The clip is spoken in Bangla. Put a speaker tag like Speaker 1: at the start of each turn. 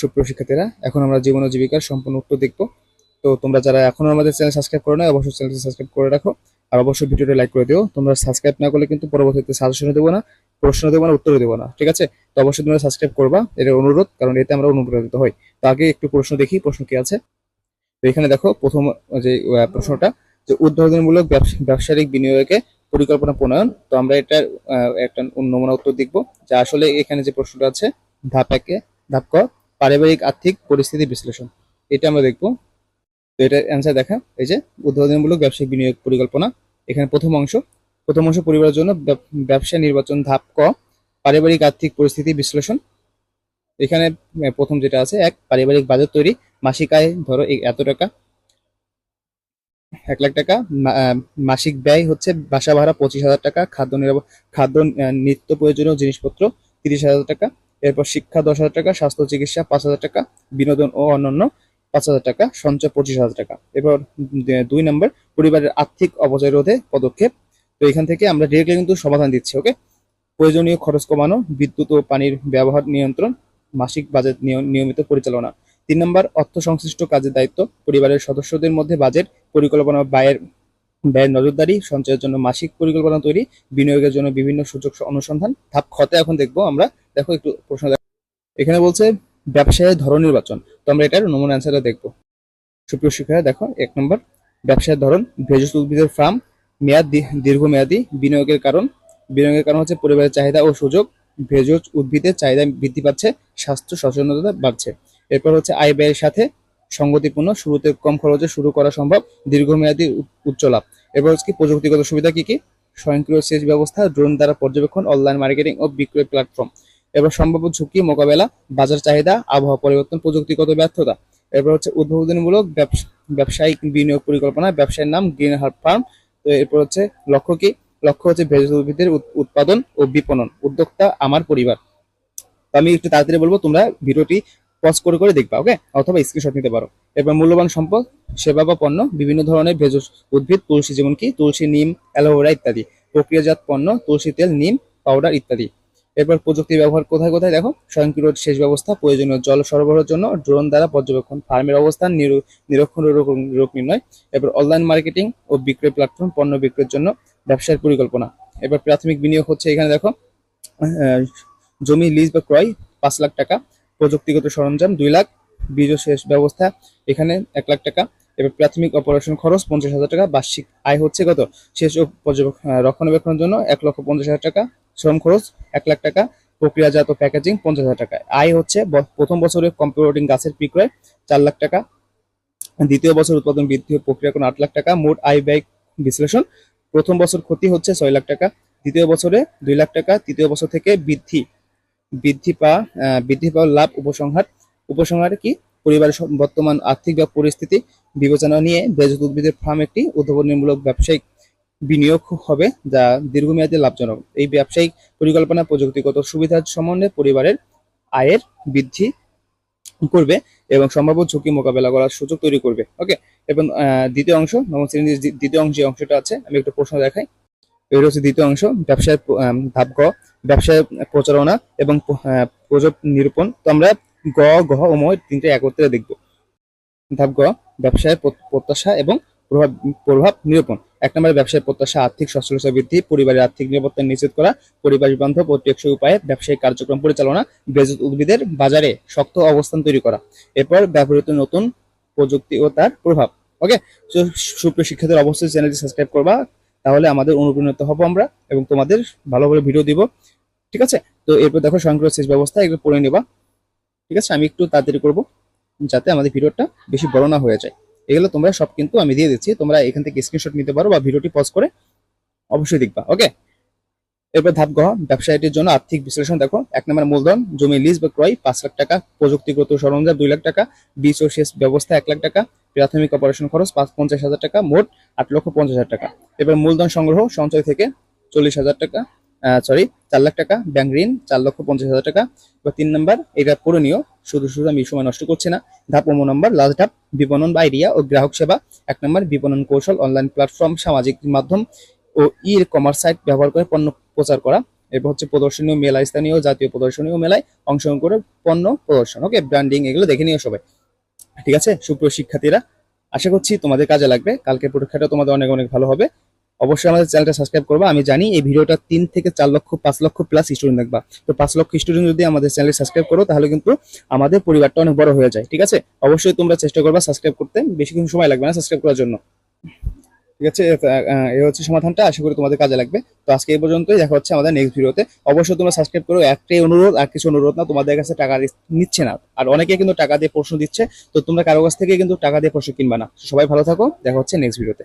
Speaker 1: সুপ্রিয় শিক্ষার্থীরা, এখন আমরা জীবন ও জীবিকার সম্পূর্ণ উত্তর দেখব। তো তোমরা যারা এখনও আমাদের চ্যানেল সাবস্ক্রাইব করো না অবশ্যই চ্যানেলটি সাবস্ক্রাইব করে রাখো। আর অবশ্যই ভিডিওটি লাইক করে দিও। তোমরা সাবস্ক্রাইব না করলে কিন্তু পরবর্তীতে সাজেশন দেবো না প্রশ্ন দেবো না উত্তর দেবো না, ঠিক আছে? তো অবশ্যই তোমরা সাবস্ক্রাইব করবা এটা অনুরোধ, কারণ এতে আমরা অনুপ্রাণিত হই। তো আগে একটু প্রশ্ন দেখি, প্রশ্ন কি আছে? তো এখানে দেখো, প্রথম যে প্রশ্নটা, যে উদ্বোধনমূলক ব্যবসায়িক বিনিয়োগে পরিকল্পনা প্রণয়ন, তো আমরা এটার একটা নমুনা উত্তর দেখব। যে আসলে এখানে যে প্রশ্নটা আছে, ধাপ একে, ধাপ ক পারিবারিক আর্থিক পরিস্থিতি বিশ্লেষণ। এটা আমরা দেখব। তো এটার অ্যান্সার দেখা। এই যে, উদ্বোধনমূলক ব্যবসায়িক বিনিয়োগ পরিকল্পনা। এখানে প্রথম অংশ। প্রথম অংশ পরিবারের জন্য ব্যবসা নির্বাচন ধাপ ক। পারিবারিক আর্থিক পরিস্থিতি বিশ্লেষণ। এখানে প্রথম যেটা আছে, এক, পারিবারিক বাজেট তৈরি। মাসিক আয়, ধরো এত টাকা। এক লাখ টাকা। মাসিক ব্যয় হচ্ছে বাসা ভাড়া পঁচিশ হাজার টাকা। খাদ্য খাদ্য নিত্য প্রয়োজনীয় জিনিসপত্র তিরিশ হাজার টাকা। এরপর শিক্ষা দশ হাজার টাকা, স্বাস্থ্য চিকিৎসা পাঁচ হাজার টাকা, বিনোদন ও অন্যান্য পাঁচ হাজার টাকা, সঞ্চয় পঁচিশ হাজার টাকা। এরপর দুই নম্বর, পরিবারের আর্থিক অপচয় রোধে পদক্ষেপ। তো এখান থেকে আমরা ডিরেক্টলি কিন্তু সমাধান দিচ্ছি ওকে প্রয়োজনীয় খরচ কমানো, বিদ্যুৎ ও পানির ব্যবহার নিয়ন্ত্রণ, মাসিক বাজেট নিয়- নিয়মিত পরিচালনা। তিন নম্বর, অর্থ সংশ্লিষ্ট কাজের দায়িত্ব, পরিবারের সদস্যদের মধ্যে বাজেট, পরিকল্পনা ব্যয়ের ব্যয়ের নজরদারি, সঞ্চয়ের জন্য মাসিক পরিকল্পনা তৈরি, বিনিয়োগের জন্য বিভিন্ন সুযোগ অনুসন্ধান। ধাপ খতে এখন দেখব আমরা। দেখো, একটু প্রশ্ন এখানে বলছে, ব্যবসায়ের ধরন নির্বাচন। তো আমরা এটার নমুনা অ্যান্সারটা দেখব। সুপ্রিয় শিক্ষার্থীরা, দেখো, এক নম্বর, ব্যবসায়ের ধরন, ভেষজ উদ্ভিদের ফার্ম মেয়াদ দীর্ঘমেয়াদী, বিনিয়োগের কারণ। বিনিয়োগের কারণ হচ্ছে পরিবারের চাহিদা ও সুযোগ। ভেষজ উদ্ভিদের চাহিদা বৃদ্ধি পাচ্ছে, স্বাস্থ্য সচেতনতা বাড়ছে। এরপর হচ্ছে আয় ব্যয়ের সাথে সঙ্গতিপূর্ণ, শুরুতে কম খরচে শুরু করা সম্ভব, দীর্ঘমেয়াদী উচ্চ লাভ এরপর হচ্ছে প্রযুক্তিগত সুবিধা কি কি? স্বয়ংক্রিয় সেচ ব্যবস্থা, ড্রোন দ্বারা পর্যবেক্ষণ, অনলাইন মার্কেটিং ও বিক্রয় প্ল্যাটফর্ম। এরপর সম্ভাব্য ঝুঁকি মোকাবেলা, বাজার চাহিদা, আবহাওয়া পরিবর্তন, প্রযুক্তিগত ব্যর্থতা। এরপর হচ্ছে উদ্বোধনমূলক ব্যবস- ব্যবসায়িক বিনিয়োগ পরিকল্পনা, ব্যবসায়ের নাম গ্রিন হার্ব ফার্ম। তো এরপর হচ্ছে লক্ষ্য কি? লক্ষ্য হচ্ছে ভেষজ উদ্ভিদের উৎপাদন ও বিপণন। উদ্যোক্তা আমার পরিবার। আমি একটু তাড়াতাড়ি বলব, তোমরা ভিডিওটি পজ করে করে দেখবা ওকে অথবা স্ক্রিনশট নিতে পারো। এরপর মূল্যবান সম্পদ, সেবা বা পণ্য, বিভিন্ন ধরনের ভেষজ উদ্ভিদ, তুলসী যেমন কি, তুলসী, নিম, অ্যালোভেরা ইত্যাদি, প্রক্রিয়াজাত পণ্য, তুলসী তেল, নিম, পাউডার ইত্যাদি। এরপর প্রযুক্তি ব্যবহার কোথায় কোথায় দেখো? স্বয়ংক্রিয় সেচ ব্যবস্থা, প্রয়োজনীয় জল সরবরাহের জন্য ড্রোন দ্বারা পর্যবেক্ষণ, ফার্মের অবস্থান, নিরু- নিরীক্ষণ রোগ নির্ণয়। এরপর অনলাইন মার্কেটিং ও বিক্রয় প্ল্যাটফর্ম পণ্য বিক্রয়ের জন্য ব্যবসায়ের পরিকল্পনা। এবার প্রাথমিক বিনিয়োগ হচ্ছে এখানে দেখো জমি লিজ বা ক্রয় পাঁচ লাখ টাকা। প্রযুক্তিগত সরঞ্জাম দুই লাখ, বীজ সেচ ব্যবস্থা এখানে এক লাখ টাকা। এবার প্রাথমিক অপারেশন খরচ পঞ্চাশ হাজার টাকা, বার্ষিক আয় হচ্ছে কত? শেষ রক্ষণাবেক্ষণের জন্য এক লক্ষ পঞ্চাশ হাজার টাকা, শ্রম খরচ এক লাখ টাকা, প্রক্রিয়াজাত প্যাকেজিং পঞ্চাশ হাজার টাকা। আয় হচ্ছে প্রথম বছরে কম্পিউটিং গাছের বিক্রয় চার লাখ টাকা, দ্বিতীয় বছর উৎপাদন বৃদ্ধি প্রক্রিয়াকরণ আট লাখ টাকা, মোট আয় ব্যয় বিশ্লেষণ, প্রথম বছর ক্ষতি হচ্ছে ছয় লাখ টাকা, দ্বিতীয় বছরে দুই লাখ টাকা, তৃতীয় বছর থেকে বৃদ্ধি বৃদ্ধি পাওয়া বৃদ্ধি পাওয়া লাভ উপসংহার। উপসংহার কি? পরিবারের বর্তমান আর্থিক বা পরিস্থিতি বিবেচনা নিয়ে ভেষজ উদ্ভিদের ফার্ম একটি উদ্ভাবনীমূলক ব্যবসায়িক বিনিয়োগ হবে যা দীর্ঘমেয়াদী লাভজনক। এই ব্যবসায়িক পরিকল্পনা প্রযুক্তিগত সুবিধার সম্বন্ধে পরিবারের আয়ের বৃদ্ধি করবে এবং সম্ভাব্য ঝুঁকি মোকাবেলা করার সুযোগ তৈরি করবে। ওকে? এবং দ্বিতীয় অংশ নবম শ্রেণির দ্বিতীয় অংশ অংশটা আছে, আমি একটু প্রশ্ন দেখাই। এটা হচ্ছে দ্বিতীয় অংশ, ব্যবসায় প- ধাপ গ ব্যবসায় প্রচারণা এবং প- প্রযোগ নিরূপণ। তো আমরা গ গহ ও ম তিনটে একত্রে দেখব। ধাপ গ, ব্যবসায় প্রত্যাশা এবং প্রভাব প্রভাব নিরূপণ। এক নম্বরে ব্যবসায় প্রত্যাশা, আর্থিক সচ্ছলতা বৃদ্ধি, পরিবারের আর্থিক নিরাপত্তা নিশ্চিত করা পরিবার বান্ধব টেকসই উপায়ে ব্যবসায়িক কার্যক্রম পরিচালনা ভেষজ উদ্ভিদের বাজারে শক্ত অবস্থান তৈরি করা। এরপর ব্যবহৃত নতুন প্রযুক্তি ও তার প্রভাব। ওকে? সুপ্রিয় শিক্ষার্থীদের অবশ্যই চ্যানেলটি সাবস্ক্রাইব করবা, তাহলে আমাদের অনুপ্রাণিত হব আমরা এবং তোমাদের ভালো ভালো ভিডিও দিব। ঠিক আছে? তো এরপর দেখো স্বয়ংক্রিয় সেচ ব্যবস্থা, এগুলো পড়ে নেবা। ঠিক আছে? আমি একটু তাড়াতাড়ি করব, যাতে আমাদের ভিডিওটা বেশি বড় না হয়ে যায়। এগুলো তোমরা সব কিন্তু আমি দিয়ে দিচ্ছি। তোমরা এখান থেকে স্ক্রিনশট নিতে পারো বা ভিডিওটি পজ করে অবশ্যই দেখবা ওকে এরপর ধাপ গহ ব্যবসায়ীটির জন্য আর্থিক বিশ্লেষণ। দেখো, এক নম্বর মূলধন, জমি লিজ বা ক্রয়, পাঁচ লাখ টাকা। প্রযুক্তিগত সরঞ্জাম দুই লাখ টাকা। বীজ ও সেচ ব্যবস্থা এক লাখ টাকা। প্রাথমিক অপারেশন খরচ পাঁচ পঞ্চাশ হাজার টাকা। মোট আট লক্ষ পঞ্চাশ হাজার টাকা। এবার মূলধন সংগ্রহ সঞ্চয় থেকে চল্লিশ হাজার টাকা। সরি চার লাখ টাকা ব্যাংক ঋণ, চার লক্ষ পঞ্চাশ হাজার টাকা। এবার তিন নম্বর, এটা পূরণীয় শুধু শুধু আমি সময় নষ্ট করছি না। ধাপ ও নম্বর লাস্ট ধাপ, বিপণন বা আইডিয়া ও গ্রাহক সেবা। এক নম্বর, বিপণন কৌশল অনলাইন প্ল্যাটফর্ম সামাজিক মাধ্যম ও ই কমার্স সাইট ব্যবহার করে পণ্য প্রচার করা। এরপর হচ্ছে প্রদর্শনী ও মেলায়, স্থানীয় জাতীয় প্রদর্শনী ও মেলায় অংশগ্রহণ করে পণ্য প্রদর্শন। ওকে ব্র্যান্ডিং এগুলো দেখে নিও সবাই। ঠিক আছে, সুপ্রিয় শিক্ষার্থীরা, আশা করছি তোমাদের কাজে লাগবে। কালকে পরীক্ষাটা তোমাদের অনেক অনেক ভালো হবে। অবশ্যই আমাদের চ্যানেলটা সাবস্ক্রাইব করবা। আমি জানি এই ভিডিওটা তিন থেকে চার লক্ষ, পাঁচ লক্ষ প্লাস স্টুডেন্ট দেখবা। তো পাঁচ লক্ষ স্টুডেন্ট যদি আমাদের চ্যানেল সাবস্ক্রাইব করো, তাহলে কিন্তু আমাদের পরিবারটা অনেক বড় হয়ে যায়, ঠিক আছে? অবশ্যই তোমরা চেষ্টা করবা সাবস্ক্রাইব করতে। বেশিক্ষণ সময় লাগবে না সাবস্ক্রাইব করার জন্য। ঠিক আছে? এই হচ্ছে সমাধানটা। আশা করি তোমাদের কাজে লাগবে। তো আজকে এই পর্যন্তই। দেখা হচ্ছে আমাদের নেক্সট ভিডিওতে অবশ্যই তোমরা সাবস্ক্রাইব করো। একটাই অনুরোধ, আর কিছু অনুরোধ না, তোমাদের কাছে টাকা নিচ্ছে না। আর অনেকে কিন্তু টাকা দিয়ে প্রশ্ন দিচ্ছে। তো তোমরা কারও কাছ থেকে কিন্তু টাকা দিয়ে প্রশ্ন কিনবা না। সবাই ভালো থাকো। দেখা হচ্ছে নেক্সট ভিডিওতে